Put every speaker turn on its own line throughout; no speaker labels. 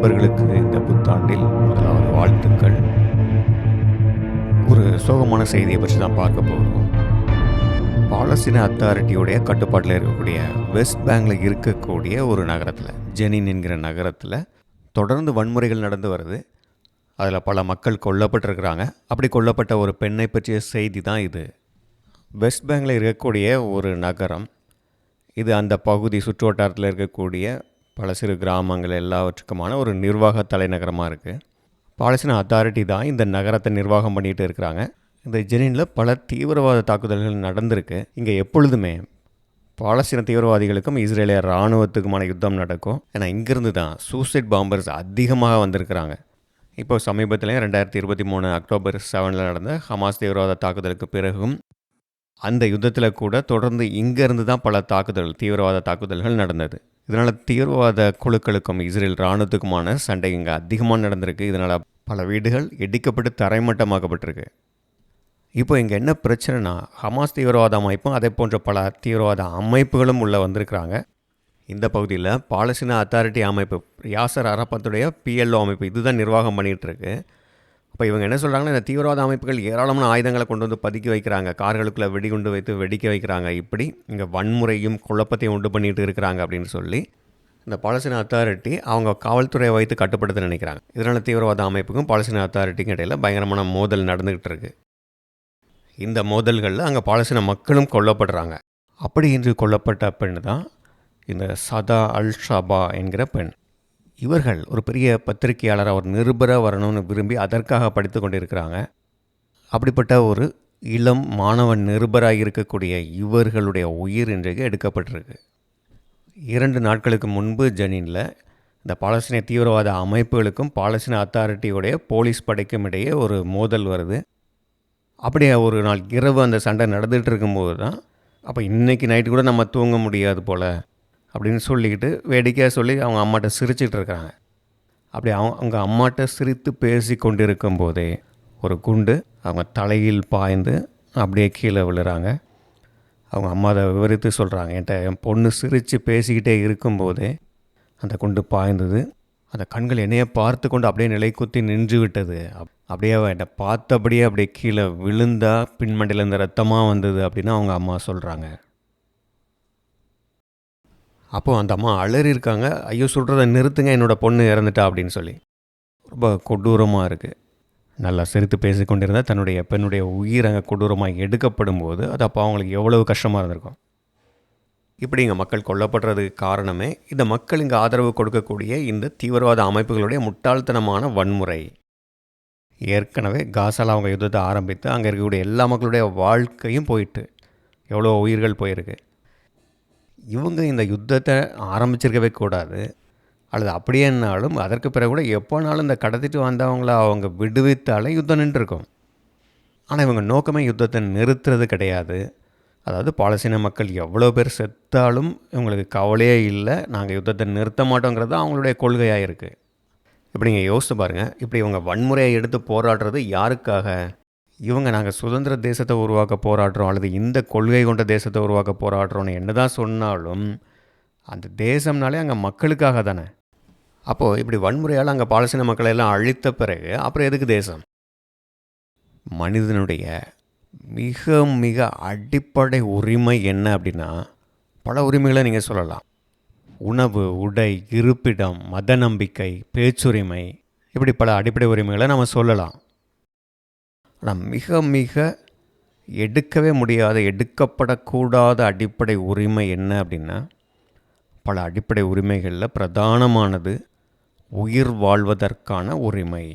நண்பர்களுக்கு இந்த புத்தாண்டில் முதலாவது வாழ்த்துக்கள். ஒரு சோகமான செய்தியை பற்றி தான் பார்க்க போகிறோம். பாலஸ்தீன அத்தாரிட்டியுடைய கட்டுப்பாட்டில் இருக்கக்கூடிய வெஸ்ட் பேங்கில் இருக்கக்கூடிய ஒரு நகரத்தில் ஜெனின் என்கிற நகரத்தில் தொடர்ந்து வன்முறைகள் நடந்து வருது. அதில் பல மக்கள் கொல்லப்பட்டிருக்கிறாங்க. அப்படி கொல்லப்பட்ட ஒரு பெண்ணை பற்றிய செய்தி தான் இது. வெஸ்ட் பேங்கில் இருக்கக்கூடிய ஒரு நகரம் இது அந்த பகுதி சுற்றுவட்டாரத்தில் இருக்கக்கூடிய பல சிறு கிராமங்கள் எல்லாவற்றுக்குமான ஒரு நிர்வாக தலைநகரமாக இருக்குது பாலஸ்தீன அத்தாரிட்டி தான் இந்த நகரத்தை நிர்வாகம் பண்ணிகிட்டு இருக்கிறாங்க. இந்த ஜெனினில் பல தீவிரவாத தாக்குதல்கள் நடந்திருக்கு. இங்கே எப்பொழுதுமே பாலஸ்தீன தீவிரவாதிகளுக்கும் இஸ்ரேலிய இராணுவத்துக்குமான யுத்தம் நடக்கும். ஏன்னா இங்கேருந்து தான் சூசைட் பாம்பர்ஸ் அதிகமாக வந்திருக்கிறாங்க. இப்போ சமீபத்தில் ரெண்டாயிரத்தி இருபத்தி மூணு அக்டோபர் செவனில் நடந்த ஹமாஸ் தீவிரவாத தாக்குதலுக்கு பிறகும் அந்த யுத்தத்தில் கூட தொடர்ந்து இங்கேருந்து தான் பல தாக்குதல்கள் தீவிரவாத தாக்குதல்கள் நடந்தது. இதனால் தீவிரவாத குழுக்களுக்கும் இஸ்ரேல் இராணுவத்துக்குமான சண்டை இங்கே அதிகமாக நடந்திருக்கு. இதனால் பல வீடுகள் இடிக்கப்பட்டு தரைமட்டமாக்கப்பட்டிருக்கு. இப்போ இங்கே என்ன பிரச்சனைனா ஹமாஸ் தீவிரவாத அமைப்பும் அதே போன்ற பல தீவிரவாத அமைப்புகளும் உள்ளே வந்திருக்கிறாங்க. இந்த பகுதியில் பாலஸ்தீன அத்தாரிட்டி அமைப்பு யாசர் அரபத்துடைய பிஎல்ஓ அமைப்பு இதுதான் நிர்வாகம் பண்ணிகிட்டு இப்போ இவங்க என்ன சொல்கிறாங்கன்னா இந்த தீவிரவாத அமைப்புகள் ஏராளமான ஆயுதங்களை கொண்டு வந்து பதுக்கி வைக்கிறாங்க. கார்களுக்குள்ளே வெடிகுண்டு வைத்து வெடிக்க வைக்கிறாங்க. இப்படி இங்கே வன்முறையும் குழப்பத்தையும் உண்டு பண்ணிட்டு இருக்கிறாங்க அப்படின்னு சொல்லி இந்த பாலஸ்தீன அத்தாரிட்டி அவங்க காவல்துறையை வைத்து கட்டுப்படுத்த நினைக்கிறாங்க. இதனால் தீவிரவாத அமைப்புக்கும் பாலஸ்தீன அத்தாரிட்டிக்கும் இடையில் பயங்கரமான மோதல் நடந்துக்கிட்டு இருக்கு. இந்த மோதல்களில் அங்கே பாலஸ்தீன மக்களும் கொல்லப்படுறாங்க. அப்படி இன்று கொல்லப்பட்ட பெண் தான் இந்த சதா அல் ஷபா என்கிற பெண். இவர்கள் ஒரு பெரிய பத்திரிகையாளர் அவர் நிருபராக வரணும்னு விரும்பி அதற்காக படித்து கொண்டிருக்கிறாங்க. அப்படிப்பட்ட ஒரு இளம் மாணவன் நிருபராக இருக்கக்கூடிய இவர்களுடைய உயிர் இன்றைக்கு எடுக்கப்பட்டிருக்கு. இரண்டு நாட்களுக்கு முன்பு ஜெனினில் இந்த பாலஸ்தீன தீவிரவாத அமைப்புகளுக்கும் பாலஸ்தீன அத்தாரிட்டியுடைய போலீஸ் படைக்கும் இடையே ஒரு மோதல் வருது. அப்படியே ஒரு நாள் இரவு அந்த சண்டை நடந்துகிட்டு இருக்கும்போது தான் அப்போ இன்றைக்கி நைட்டு கூட நம்ம தூங்க முடியாது போல். அப்படின்னு சொல்லிக்கிட்டு வேடிக்கையாக சொல்லி அவங்க அம்மாட்ட சிரிச்சிட்டு இருக்காங்க அப்படி அவங்க அவங்க அம்மாட்ட சிரித்து பேசி கொண்டிருக்கும் போதே ஒரு குண்டு அவங்க தலையில் பாய்ந்து அப்படியே கீழே விழுறாங்க. அவங்க அம்மா அதை விவரித்து சொல்கிறாங்க என்கிட்ட என் பொண்ணு சிரித்து பேசிக்கிட்டே இருக்கும்போதே அந்த குண்டு பாய்ந்தது. அந்த கண்கள் என்னையே பார்த்து கொண்டு அப்படியே நிலை குத்தி நின்று விட்டது. அப் அப்படியே என்னை பார்த்தபடியே அப்படியே கீழே விழுந்தா பின்மண்டியில் இந்த ரத்தமாக வந்தது அப்படின்னு அவங்க அம்மா சொல்கிறாங்க அப்போது அந்த அம்மா அலறி இருக்காங்க. ஐயோ சொல்கிறத நிறுத்துங்க என்னோடய பொண்ணு இறந்துட்டா அப்படின்னு சொல்லி. ரொம்ப கொடூரமாக இருக்குது நல்லா சிரித்து பேசிக்கொண்டிருந்தால் தன்னுடைய பெண்ணுடைய உயிர் அங்கே கொடூரமாக எடுக்கப்படும் போது அது அப்போ அவங்களுக்கு எவ்வளவு கஷ்டமாக இருந்திருக்கும். இப்படி இங்கே மக்கள் கொல்லப்படுறதுக்கு காரணமே இந்த மக்கள் இங்கே ஆதரவு கொடுக்கக்கூடிய இந்த தீவிரவாத அமைப்புகளுடைய முட்டாள்தனமான வன்முறை. ஏற்கனவே காசால் அவங்க யுத்தத்தை ஆரம்பித்து அங்கே இருக்கக்கூடிய எல்லா மக்களுடைய வாழ்க்கையும் போயிட்டு எவ்வளோ உயிர்கள் போயிருக்கு. இவங்க இந்த யுத்தத்தை ஆரம்பிச்சிருக்கவே கூடாது. அல்லது அப்படியேனாலும் அதற்கு பிறகு கூட எப்போனாலும் இந்த கடத்திட்டு வந்தவங்கள அவங்க விடுவித்தாலே யுத்தம் நின்றுருக்கும். ஆனால் இவங்க நோக்கமே யுத்தத்தை நிறுத்துறது கிடையாது. அதாவது பாலஸ்தீன மக்கள் எவ்வளோ பேர் செத்தாலும் இவங்களுக்கு கவலையே இல்லை. நாங்கள் யுத்தத்தை நிறுத்த மாட்டோங்கிறது அவங்களுடைய கொள்கையாக இருக்குது இப்படி நீங்கள் யோசித்து பாருங்கள் இப்படி இவங்க வன்முறையை எடுத்து போராடுறது யாருக்காக? இவங்க நாங்கள் சுதந்திர தேசத்தை உருவாக்க போராடுறோம் அல்லது இந்த கொள்கை கொண்ட தேசத்தை உருவாக்க போராடுறோன்னு என்ன தான் சொன்னாலும் அந்த தேசம்னாலே அங்கே மக்களுக்காக தானே. அப்போது இப்படி வன்முறையால் அங்கே பாலஸ்தீன மக்களை எல்லாம் அழித்த பிறகு அப்புறம் எதுக்கு தேசம்? மனிதனுடைய மிக மிக அடிப்படை உரிமை என்ன அப்படின்னா பல உரிமைகளை நீங்கள் சொல்லலாம். உணவு உடை இருப்பிடம் மத நம்பிக்கை பேச்சுரிமை இப்படி பல அடிப்படை உரிமைகளை நம்ம சொல்லலாம். ஆனால் மிக மிக எடுக்கவே முடியாத எடுக்கப்படக்கூடாத அடிப்படை உரிமை என்ன அப்படின்னா பல அடிப்படை உரிமைகளில் பிரதானமானது உயிர் வாழ்வதற்கான உரிமை.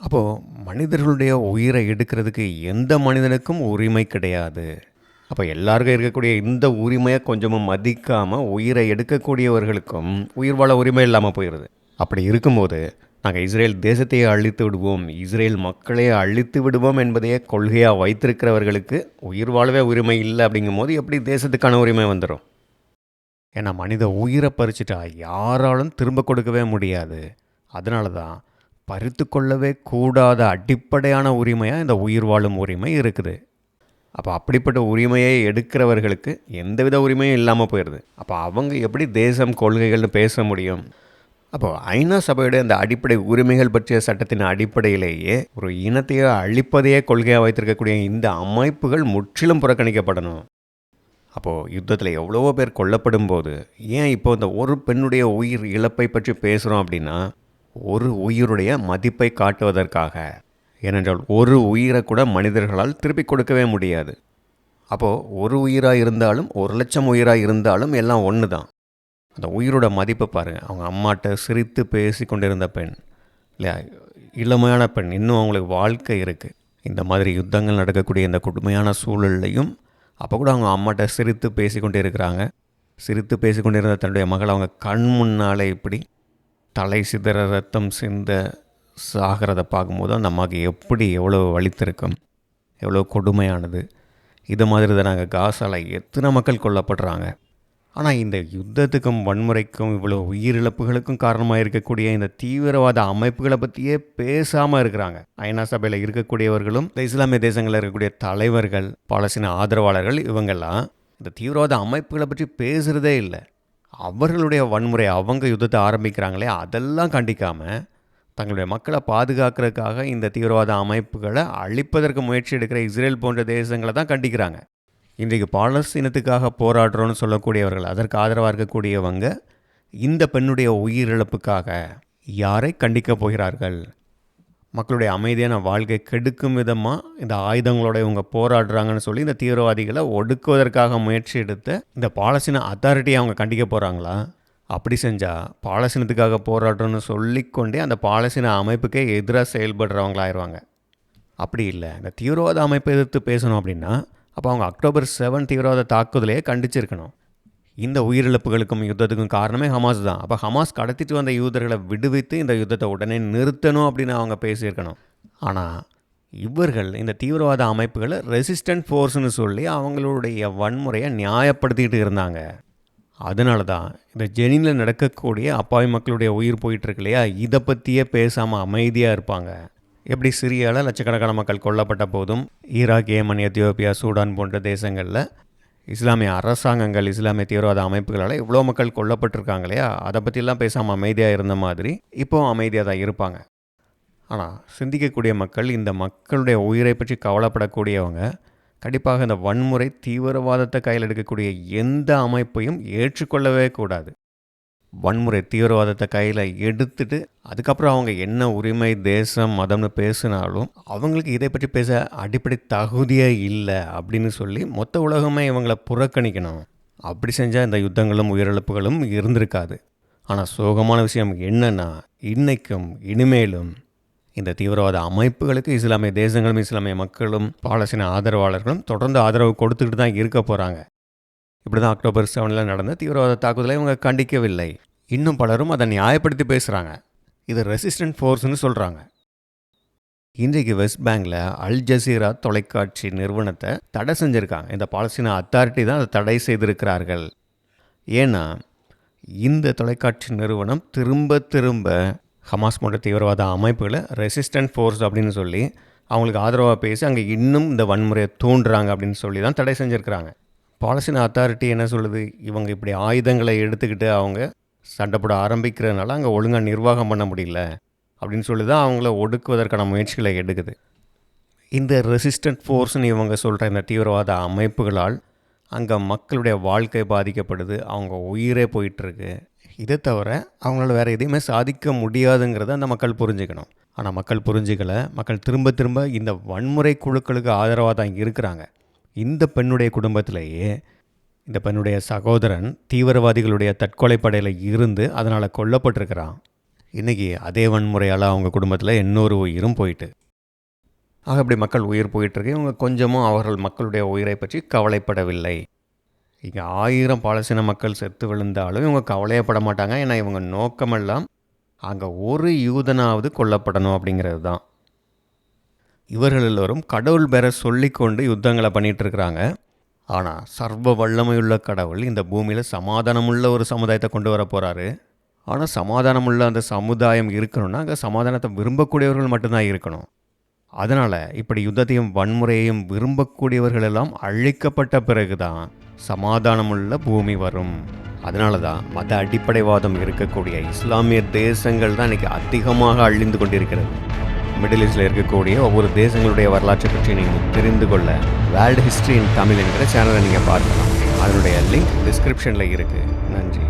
அப்போது மனிதர்களுடைய உயிரை எடுக்கிறதுக்கு எந்த மனிதனுக்கும் உரிமை கிடையாது. அப்போ எல்லாருக்கும் இருக்கக்கூடிய இந்த உரிமையை கொஞ்சமும் மதிக்காமல் உயிரை எடுக்கக்கூடியவர்களுக்கும் உயிர் வாழ உரிமை இல்லாமல் போயிடுது அப்படி இருக்கும்போது நாங்கள் இஸ்ரேல் தேசத்தையே அழித்து விடுவோம் இஸ்ரேல் மக்களையே அழித்து விடுவோம் என்பதையே கொள்கையாக வைத்திருக்கிறவர்களுக்கு உயிர் வாழவே உரிமை இல்லை அப்படிங்கும்போது எப்படி தேசத்துக்கான உரிமை வந்துடும் ஏன்னா மனித உயிரை பறிச்சிட்டா யாராலும் திரும்ப கொடுக்கவே முடியாது. அதனால தான் பறித்து கொள்ளவே கூடாத அடிப்படையான உரிமையாக இந்த உயிர் வாழும் உரிமை இருக்குது. அப்போ அப்படிப்பட்ட உரிமையை எடுக்கிறவர்களுக்கு எந்தவித உரிமையும் இல்லாமல் போயிடுது அப்போ அவங்க எப்படி தேசம் கொள்கைகள்னு பேச முடியும்? அப்போ ஐநா சபையுடைய அந்த அடிப்படை உரிமைகள் பற்றிய சட்டத்தின் அடிப்படையிலேயே ஒரு இனத்தையே அழிப்பதையே கொள்கையாக வைத்திருக்கக்கூடிய இந்த அமைப்புகள் முற்றிலும் புறக்கணிக்கப்படணும். அப்போது யுத்தத்தில் எவ்வளவோ பேர் கொல்லப்படும் போது ஏன் இப்போ இந்த ஒரு பெண்ணுடைய உயிர் இழப்பை பற்றி பேசுகிறோம் அப்படின்னா ஒரு உயிருடைய மதிப்பை காட்டுவதற்காக. ஏனென்றால் ஒரு உயிரை கூட மனிதர்களால் திருப்பி கொடுக்கவே முடியாது. அப்போது ஒரு உயிராக இருந்தாலும் ஒரு லட்சம் உயிராக இருந்தாலும் எல்லாம் ஒன்று தான் அந்த உயிரோட மதிப்பை பாருங்கள் அவங்க அம்மாட்ட சிரித்து பேசி கொண்டிருந்த பெண் இல்லையா? இளமையான பெண். இன்னும் அவங்களுக்கு வாழ்க்கை இருக்குது இந்த மாதிரி யுத்தங்கள் நடக்கக்கூடிய இந்த கொடுமையான சூழல்லையும் அப்போ கூட அவங்க அம்மாட்ட சிரித்து பேசி கொண்டே இருக்கிறாங்க சிரித்து பேசி கொண்டிருந்த தன்னுடைய மகள் அவங்க கண் முன்னாலே இப்படி தலை சிதற ரத்தம் சிந்த சாகிறத பார்க்கும்போது அந்த அம்மாவுக்கு எப்படி எவ்வளோ வலித்திருக்கும் எவ்வளோ கொடுமையானது. இது மாதிரி தான் நாங்கள் காசால் எத்தனை மக்கள் கொல்லப்படுறாங்க. ஆனால் இந்த யுத்தத்துக்கும் வன்முறைக்கும் இவ்வளோ உயிரிழப்புகளுக்கும் காரணமாக இருக்கக்கூடிய இந்த தீவிரவாத அமைப்புகளை பற்றியே பேசாமல் இருக்கிறாங்க. ஐநா சபையில் இருக்கக்கூடியவர்களும் இந்த இஸ்லாமிய தேசங்களில் இருக்கக்கூடிய தலைவர்கள் பாலஸ்தீன ஆதரவாளர்கள் இவங்கெல்லாம் இந்த தீவிரவாத அமைப்புகளை பற்றி பேசுகிறதே இல்லை. அவர்களுடைய வன்முறை அவங்க யுத்தத்தை ஆரம்பிக்கிறாங்களே அதெல்லாம் கண்டிக்காமல் தங்களுடைய மக்களை பாதுகாக்கிறதுக்காக இந்த தீவிரவாத அமைப்புகளை அழிப்பதற்கு முயற்சி எடுக்கிற இஸ்ரேல் போன்ற தேசங்களை தான் கண்டிக்கிறாங்க. இன்றைக்கு பாலஸ்தீனத்துக்காக போராடுறோன்னு சொல்லக்கூடியவர்கள் அதற்கு ஆதரவாக இருக்கக்கூடியவங்க இந்த பெண்ணுடைய உயிரிழப்புக்காக யாரை கண்டிக்கப் போகிறார்கள்? மக்களுடைய அமைதியான வாழ்க்கை கெடுக்கும் விதமாக இந்த ஆயுதங்களோட இவங்க போராடுறாங்கன்னு சொல்லி இந்த தீவிரவாதிகளை ஒடுக்குவதற்காக முயற்சி எடுத்த இந்த பாலஸ்தீன அத்தாரிட்டியை அவங்க கண்டிக்க போகிறாங்களா அப்படி செஞ்சால் பாலஸ்தீனத்துக்காக போராடுறோன்னு சொல்லிக்கொண்டே அந்த பாலஸ்தீன அமைப்புக்கே எதிராக செயல்படுறவங்களாயிருவாங்க. அப்படி இல்லை. இந்த தீவிரவாத அமைப்பை எதிர்த்து பேசணும் அப்படின்னா அப்போ அவங்க அக்டோபர் செவன் தீவிரவாத தாக்குதலையே கண்டிச்சிருக்கணும். இந்த உயிரிழப்புகளுக்கும் யுத்தத்துக்கும் காரணமே ஹமாஸ் தான். அப்போ ஹமாஸ் கடத்திட்டு வந்த யூதர்களை விடுவித்து இந்த யுத்தத்தை உடனே நிறுத்தணும் அப்படின்னு அவங்க பேசியிருக்கணும். ஆனால் இவர்கள் இந்த தீவிரவாத அமைப்புகளை ரெசிஸ்டன்ட் ஃபோர்ஸ்னு சொல்லி அவங்களுடைய வன்முறையை நியாயப்படுத்திக்கிட்டு இருந்தாங்க. அதனால தான் இந்த ஜெனினில் நடக்கக்கூடிய அப்பாவி மக்களுடைய உயிர் போயிட்டுருக்கு இல்லையா? இதை பற்றியே பேசாமல் அமைதியாக இருப்பாங்க. எப்படி சிரியாவில் லட்சக்கணக்கான மக்கள் கொல்லப்பட்ட போதும் ஈராக் ஏமன் எத்தியோப்பியா சூடான் போன்ற தேசங்களில் இஸ்லாமிய அரசாங்கங்கள் இஸ்லாமிய தீவிரவாத அமைப்புகளால் இவ்வளோ மக்கள் கொல்லப்பட்டிருக்காங்க இல்லையா அதை பற்றிலாம் பேசாமல் அமைதியாக இருந்த மாதிரி இப்போவும் அமைதியாக தான் இருப்பாங்க. ஆனால் சிந்திக்கக்கூடிய மக்கள் இந்த மக்களுடைய உயிரை பற்றி கவலைப்படக்கூடியவங்க கண்டிப்பாக இந்த வன்முறை தீவிரவாதத்தை கையில் எடுக்கக்கூடிய எந்த அமைப்பையும் ஏற்றுக்கொள்ளவே கூடாது. வன்முறை தீவிரவாதத்தை கையில் எடுத்துட்டு அதுக்கப்புறம் அவங்க என்ன உரிமை தேசம் மதம்னு பேசினாலும் அவங்களுக்கு இதை பற்றி பேச அடிப்படை தகுதியே இல்லை அப்படின்னு சொல்லி மொத்த உலகமே இவங்களை புறக்கணிக்கணும். அப்படி செஞ்சால் இந்த யுத்தங்களும் உயிரிழப்புகளும் இருந்திருக்காது. ஆனால் சோகமான விஷயம் என்னன்னா இன்னைக்கும் இனிமேலும் இந்த தீவிரவாத அமைப்புகளுக்கு இஸ்லாமிய தேசங்களும் இஸ்லாமிய மக்களும் பாலஸ்தீன ஆதரவாளர்களும் தொடர்ந்து ஆதரவு கொடுத்துக்கிட்டு தான் இருக்க போகிறாங்க இப்படி தான் அக்டோபர் செவனில் நடந்த தீவிரவாத தாக்குதலை இவங்க கண்டிக்கவில்லை. இன்னும் பலரும் அதை நியாயப்படுத்தி பேசுகிறாங்க இது ரெசிஸ்டன்ட் ஃபோர்ஸ்னு சொல்கிறாங்க இன்றைக்கு வெஸ்ட் பேங்கில் அல் ஜசீரா தொலைக்காட்சி நிறுவனத்தை தடை செஞ்சுருக்காங்க. இந்த பாலஸ்தீன அத்தாரிட்டி தான் அதை தடை செய்திருக்கிறார்கள். ஏன்னா இந்த தொலைக்காட்சி நிறுவனம் திரும்ப திரும்ப ஹமாஸ் போன்ற தீவிரவாத அமைப்புகளை ரெசிஸ்டன்ட் ஃபோர்ஸ் அப்படின்னு சொல்லி அவங்களுக்கு ஆதரவாக பேசி அங்கே இன்னும் இந்த வன்முறையை தூண்டுறாங்க அப்படின்னு சொல்லி தான் தடை செஞ்சுருக்கிறாங்க. பாலஸ்தீன அத்தாரிட்டி என்ன சொல்லுது? இவங்க இப்படி ஆயுதங்களை எடுத்துக்கிட்டு அவங்க சண்டை போட ஆரம்பிக்கிறதுனால அங்கே ஒழுங்காக நிர்வாகம் பண்ண முடியல அப்படின்னு சொல்லி தான் அவங்கள ஒடுக்குவதற்கான முயற்சிகளை எடுக்குது. இந்த ரெசிஸ்டன்ட் ஃபோர்ஸ்னு இவங்க சொல்கிற இந்த தீவிரவாத அமைப்புகளால் அங்கே மக்களுடைய வாழ்க்கை பாதிக்கப்படுது அவங்க உயிரே போயிட்டுருக்கு. இதை தவிர அவங்களால வேறு எதையுமே சாதிக்க முடியாதுங்கிறத அந்த மக்கள் புரிஞ்சுக்கணும். ஆனால் மக்கள் புரிஞ்சுக்கலை. மக்கள் திரும்ப திரும்ப இந்த வன்முறை குழுக்களுக்கு ஆதரவாக தான் இருக்கிறாங்க. இந்த பெண்ணுடைய குடும்பத்திலேயே இந்த பெண்ணுடைய சகோதரன் தீவிரவாதிகளுடைய தற்கொலை படையில் இருந்து அதனால் கொல்லப்பட்டிருக்கிறான். இன்றைக்கி அதே வன்முறையால் அவங்க குடும்பத்தில் இன்னொரு உயிரும் போயிட்டு. ஆக அப்படி மக்கள் உயிர் போயிட்டுருக்கு. இவங்க கொஞ்சமும் அவர்கள் மக்களுடைய உயிரை பற்றி கவலைப்படவில்லை. இங்கே ஆயிரம் பாலஸ்தீன மக்கள் செத்து விழுந்தாலும் இவங்க கவலையப்பட மாட்டாங்க. ஏன்னா இவங்க நோக்கமெல்லாம் அங்கே ஒரு யூதனாவது கொல்லப்படணும் அப்படிங்கிறது தான் இவர்கள் எல்லோரும் கடவுள் பெற சொல்லிக்கொண்டு யுத்தங்களை பண்ணிகிட்ருக்கிறாங்க. ஆனால் சர்வ வல்லமையுள்ள கடவுள் இந்த பூமியில் சமாதானமுள்ள ஒரு சமுதாயத்தை கொண்டு வர போகிறாரு ஆனால் சமாதானமுள்ள அந்த சமுதாயம் இருக்கணும்னா அங்கே சமாதானத்தை விரும்பக்கூடியவர்கள் மட்டும்தான் இருக்கணும். அதனால் இப்படி யுத்தத்தையும் வன்முறையையும் விரும்பக்கூடியவர்கள் எல்லாம் அழிக்கப்பட்ட பிறகு தான் சமாதானமுள்ள பூமி வரும். அதனால தான் மத அடிப்படைவாதம் இருக்கக்கூடிய இஸ்லாமிய தேசங்கள் தான் இன்றைக்கி அதிகமாக அழிந்து கொண்டிருக்கிறது. மிடில் ஈஸ்டில் இருக்கக்கூடிய ஒவ்வொரு தேசங்களுடைய வரலாற்றை பற்றி நீங்கள் தெரிந்து கொள்ள வேர்ல்டு ஹிஸ்ட்ரி இன் தமிழ் என்கிற சேனலை நீங்கள் பார்க்கலாம். அதனுடைய லிங்க் டிஸ்கிரிப்ஷனில் இருக்குது நன்றி.